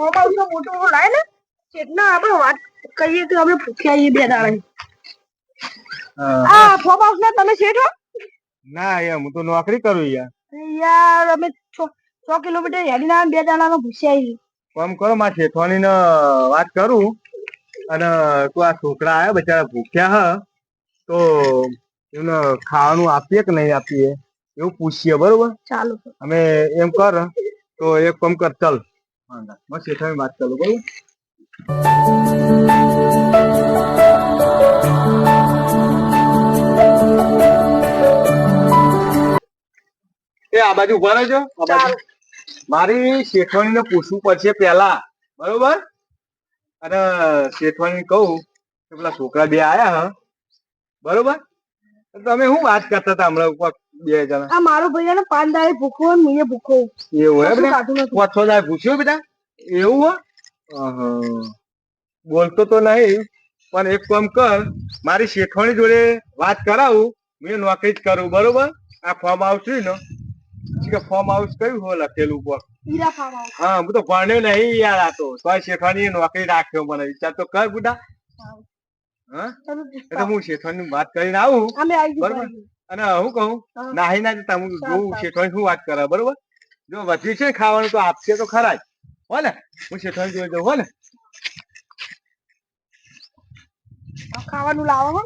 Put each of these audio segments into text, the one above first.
Mobile મોટો મોટો લાય ને જેટલા આપણે વાત કહીએ તો આપણે ભૂખ્યા આવીએ બે દાડા આ ફોર્મ હાઉસ ના તમે શેઠ? ના યાર હું તો નોકરી કરું યાર. યાર અમે છ કિલોમીટર હેડી ના બે બે દાડામાં ભૂસ્યા કામ કરો માં શેઠવાની ને વાત કરું. અને તું આ છોકરા આયા બચારા ભૂખ્યા હ તો એમને ખાવાનું આપીએ કે નહીં આપીએ? એવું પૂછીએ બરોબર? ચાલો. અમે એમ કર તો એક કામ કર ચાલ. બસ શેઠાની વાત કરું બરોબર? એ આ બાજુ ઊભા રહેજો આ બાજુ. મારી શેઠવાણી ને પૂછવું પડશે પેલા બરોબર? અને શેઠવાણી કહું કે પેલા છોકરા બે આયા હ બરોબર? તમે શું વાત કરતા હતા હમણાં બે જણા. આ મારો ભાઈ ને પાંચ દાડે ભૂખો ને હું ભૂખો એવું હે બેટા? ખાધું નથી પાંચ છ દાડા પૂછ્યું બેટા? એવું હો બોલતો તો નહીં પણ એક કામ કર મારી શેઠવાણી જોડે વાત કરાવું. મેં નોકરી જ કરું બરોબર? આ ફોર્મ હાઉસ ને કે ફોર્મ હાઉસ કયું હો લખેલું ઉપર? હીરા ફાર્મ હાઉસ હા હું તો ભણ્યો નહીં યાર આ તો. તોય શેઠવાની નોકરી રાખ્યો મને. વિચાર તો કર બુડા હા? એટલે હું શેઠવાની વાત કરીને આવું. બરોબર. અને હું કહું નાહી ના જતા હું જોઉં સારું. શેઠવાની શું વાત કરે બરોબર? જો વધી છે ખાવાનું તો આપશે તો ખરા જ. હો ને? હું શેઠવાની જોઈ દઉં હો ને? ખાવાનું લાવો હો.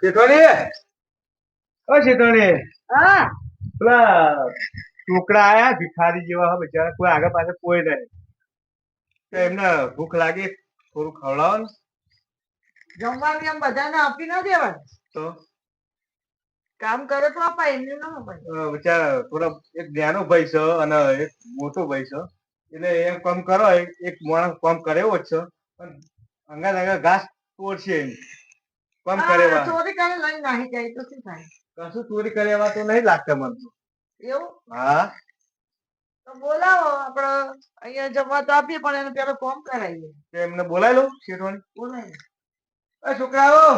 શેઠવાની? ઓ શેઠવાની? હા પેલા છોકરા આયા ભિખારી જેવા બિચારા. કોઈ આગળ પાછળ કોઈ નહીં. તો એમને ભૂખ લાગી થોડું ખવડાવો જમવાનું એમ બધાને આપી ના દેવાય તો? કામ કરે તો આપા એમને ના અપાય. બિચારા થોડા એક નાનો ભાઈ છે અને એક મોટો ભાઈ છે. એટલે એમ કામ કરો એક માણસ કામ કરે એવો જ છે. પણ અંગા અંગા ઘાસ તોડશે એમ. કામ કરે ચોરી કરે લઈ નાહી જાય તો શું થાય? કશું ચોરી કરે એવા તો નહીં લાગતા મને. એવું? હા. તો બોલાવો આપણે અહીંયા જમવા તો આપીએ પણ એને પેલો ફોર્મ કરાવીએ. એમને બોલાવી લો શેઠવાની બોલાય એ છોકરાઓ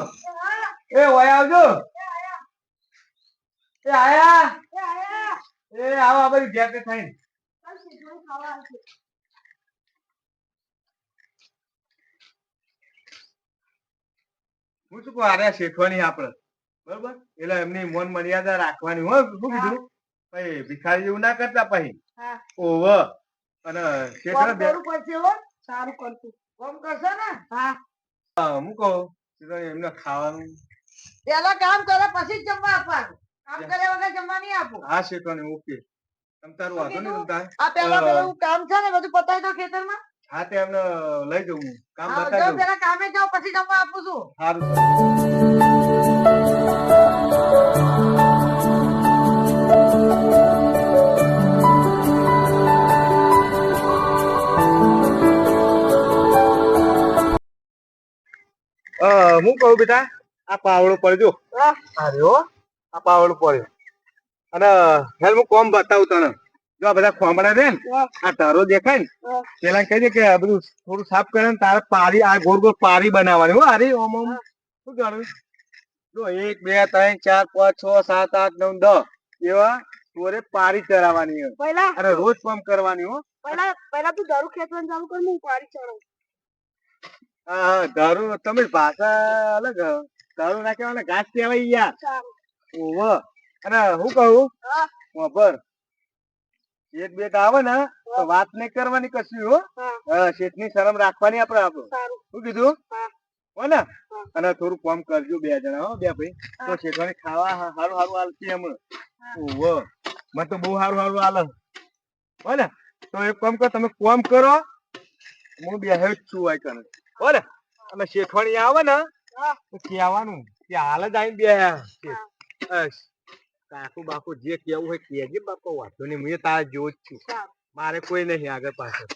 એ ઓય આવજો. એ આયા? એ આવો આ બધી થઈને. હું શું કહું આર્યા શેઠવાની આપણે. બરોબર? એટલે એમની મન મર્યાદા રાખવાની હોય શું કીધું? પછી ભિખારી જેવું ના કરતા પછી? ઓવ અને શેઠને બે- પડશે હો? સારું કરતું કોમ કરશે ને? હા. હા, કહું? એમને ખાવાનું. પેલા કામ કરે પછી જમવા આપવાનું. કામ કરે વગર જમવા નહીં આપું. હા શેઠવાની ઓકે. તમ તારું વાંધો નહીં તમ તાર આ પેલા પેલું કામ છે ને બધું પતાવી દો ખેતરમાં. હા તે એમને લઈ જવું કામ બતાવી દઉં. પેલા કામે જાઓ પછી જમવા આપું છું. સારું. હું કહું બેટા આ પાવડો પડજો. અરે હો આ પાવડો પડ્યો. અને હેલ હું કોમ બતાવું તને. જો આ બધા ખોમડા રે ને આ તારો દેખાય ને પેલા કહી દે કે આ બધું થોડું સાફ કરે ને તારે પારી આ ગોળ ગોળ પારી બનાવવાની. હો અરે ઓમ ઓમ. શું કરવું જો એક બે ત્રણ ચાર પાંચ છ સાત આઠ નવ દસ. એવા ચોરે પારી ચરાવવાની હોય. પહેલા? અને રોજ કામ કરવાની હો. પહેલા પહેલા તું દારૂ ખેંચવાનું ચાલુ કર હું પારી હા દારૂ તમે ભાષા અલગ. દારૂ ના કહેવાય ઘાસ કહેવાય યાર. સારું અને હું કહું? હા. એક બે આવે ને તો વાત નહીં કરવાની કશું હો. હા. હા શરમ રાખવાની આપડે આપડે શું કીધું? હા. ને? અને થોડું કોમ કરજો બે જણા હો બે ભાઈ. તો. શેઠવાની ખાવા સારું સારું હાલતી હમણાં ઓવો મને તો બહુ હારું સારું હાલ. હો ને? તો એક કામ કરો તમે કોમ કરો. હું બે જ છું આ કને હો ને અને શેઠવાણી આવે ને તો કહેવાનું કે હાલ જ આવીને બે કાકુ બાકુ જે કેવું હોય કેજે બાપુ વાંધો નહીં હું તારા જો જ છું. મારે કોઈ નહીં આગળ પાછળ.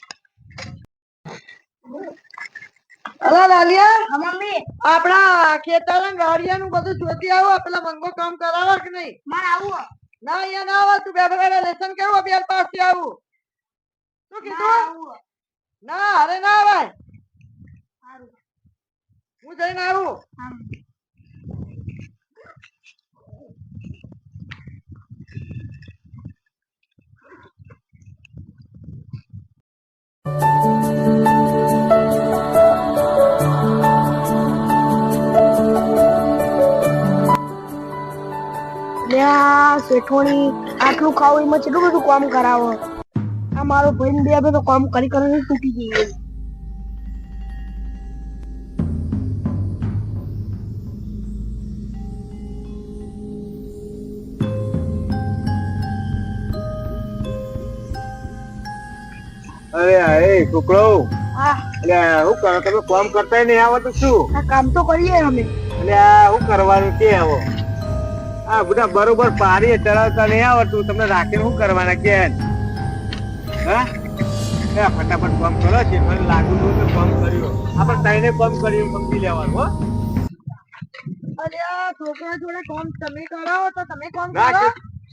અલા લાલિયા મમ્મી આપડા ખેતર ગાડિયા નું બધું જોતી આવો પેલા મંગો કામ કરાવો કે નહીં? મારે આવું ના અહીંયા ના આવે તું બે ભેગા લેસન કેવું બે પાસથી આવું? શું કીધું? આવું ના અરે ના સારું હું જઈને આવું. શેઠોણી, આટલું ખાવું એમાં કેટલું બધું કામ કરાવો? આ મારો ભાઈ બે તો કામ કરી કરીને તૂટી ગઈ અરે એ છોકરો. એટલે શું કરો? તમે કામ કરતા નહીં આવતું શું? કામ તો કરીએ અમે. એટલે શું કરવાનું? કે આવો? આ બધા બરોબર પારી ચડાવતા નહીં આવડતું. તમને રાખીને શું કરવાના કે? હા? ફટાફટ કામ કરો છે મને લાગુ તો કામ કર્યું. આપણે તાઈને કામ કર્યું સમજી લેવાનું હો. અરે છોકરા જોડે કોમ તમે કરાવો તો તમે કોમ કરો.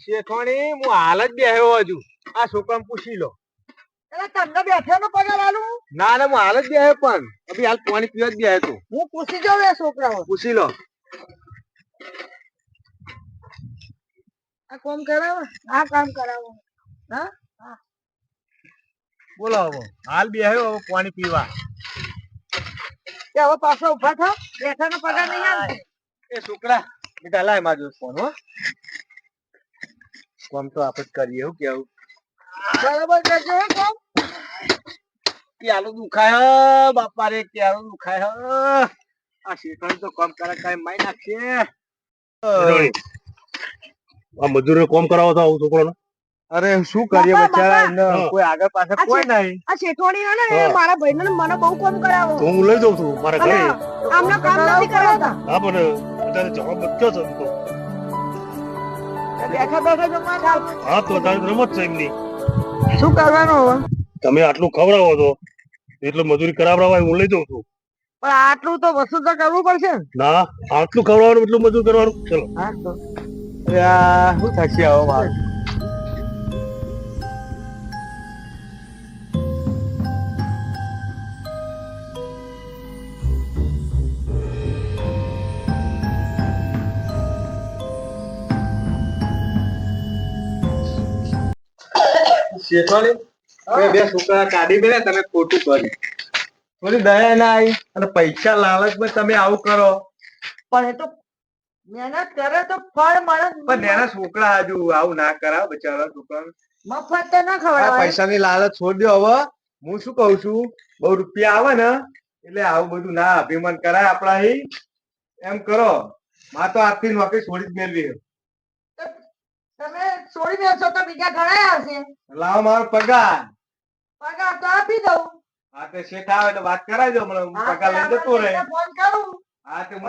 કે હું હાલ જ બેહ્યો હજુ. આ છોકરાને પૂછી લો. એટલે તમને બેઠાનો પગાર આલું? ના ના હું હાલ જ બેહ્યો પણ. અભી હાલ પાણી પીવા જ બેહ્યો તું હું પૂછી જાઉં એ છોકરાઓ. પૂછી લો. આ કોમ કરાવો? આ કામ કરાવો. હા? બોલો હવે. હાલ બેહ્યો હવે પાણી પીવા. કે હવે પાછો ઊભા થાવ બેઠાનો પગાર નહીં આવે એ છોકરા બેટા લાય માજો ફોન હો. કોમ તો આપણે જ કરીએ હું કેવું? બરાબર કરજો હો કોમ. ક્યાલો દુખાય હ બાપા રે ક્યાલો દુખાય હ. આ શેઠાણી તો કામ કરે કઈ માઈ નાખશે આ મજૂરો કોમ કરાવો તો આવું છોકરો અરે શું કરીએ બચારા. કોઈ આગળ પાછળ કોઈ નહીં. આ શેઠોણી હે. ને મારા ભાઈ ને મને બહુ કામ કરાવો. હું લઈ જાઉં છું મારા ઘરે. આમને કામ નથી કરાવતા. હા પણ અત્યારે જવાબ બચ્યો છે તો. બેઠા બેઠા જમવા હા તો તારે રમત છે એમની. શું કરવાનું હવે? તમે આટલું ખવડાવો છો એટલે મજૂરી કરાવડાવવા હું લઈ જાઉં છું. પણ આટલું તો વસૂલ તો કરવું પડશે ના. આટલું કરવાનું એટલું મજૂર કરવાનું. ચલો. હા તો. અરે આ શું મારું શેઠવાણી? બે છોકરા કાઢી બે તમે ખોટું કર્યું થોડી દયા ના આવી. અને પૈસા લાલચમાં તમે આવું કરો. પણ એ તો મહેનત કરે તો ફળ મળે પણ નાના છોકરા હજુ આવું ના કરાવ બચારા છોકરા મફત તો ના ખવડાવે. પૈસા ની લાલચ છોડી દો હવે. હું શું કઉ છું? બહુ રૂપિયા આવે ને એટલે આવું બધું ના અભિમાન કરાય આપણા એમ કરો. માં તો આજથી નોકરી છોડી જ મેળવી તમે છોડી દેશો તો બીજા ઘણા આવશે. લાવો મારો પગાર. પગાર તો આપી દઉં. હા તે શેઠ આવે તો વાત કરાવી દો મને પગાર લઈ જતો રહે. ફોન કરું. હા તે હું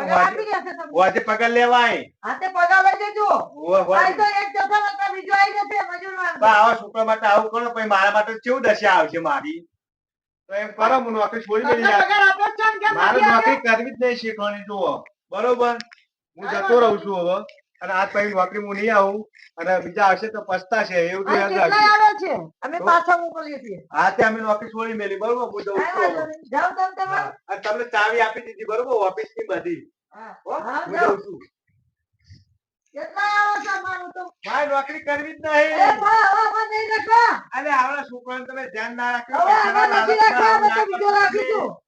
આજે પગાર લેવાય હાથે પગાર લઈ જજો. હોવે. તો એક જથ્થો મતલબ બીજો આવી જશે મજૂર વાળો. આવા છોકરા માટે આવું કરો પછી મારા માટે કેવું દશા આવશે મારી? તો એમ કરો હું નોકરી છોડી કેમ મારે નોકરી કરવી જ નહીં શીખવાની જુઓ. બરોબર? હું જતો રહું છું હવે. અને આજ પછી નોકરી હું નહીં આવું અને બીજા આવશે તો પસ્તાશે એવું તો યાદ રાખજો. આવે છે? અમે પાછા મોકલીએ છીએ. હા તે અમે નોકરી છોડી મેલી બરોબર હું જઉં છું. અને તમને ચાવી આપી દીધી બરોબર ઓફિસની બધી. હા. જઉં છું. કેટલાય આવે છે અમારું તો? મારે નોકરી કરવી જ નહીં. અરે આવડા છોકરાને તમે ધ્યાન ના હવે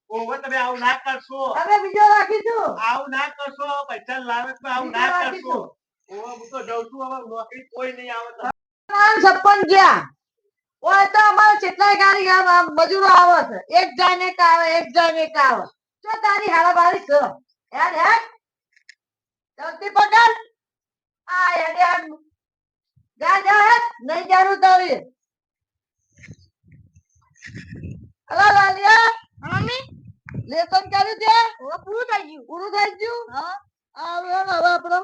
રાખ્યું અમે નથી રાખવા, અમે તો બીજો તમે રાખીશું. ઓહો, તમે આવું ના કરશો. અમે બીજો રાખીશું. આવું ના કરશો પૈસા લાલચમાં આવું ના કરશો. રાખીશું. હું તો જઉં છું હવે નોકરી કોઈ નહીં આવે છપ્પન ગયા. ઓય તો અમારે કેટલાય ગાડી આમ આમ મજૂરો આવે છે. એક જાય ને આવે એક જાય ને આવે. જો તારી હાલાબારી છે જલ્દી આ હેડ જા જા નહીં જારું તારી. અલા લાલિયા. મમ્મી? લેસન કર્યું છે પૂરું થઈ ગયું. પૂરું થઈ ગયું? હા. હવે હવે આપણો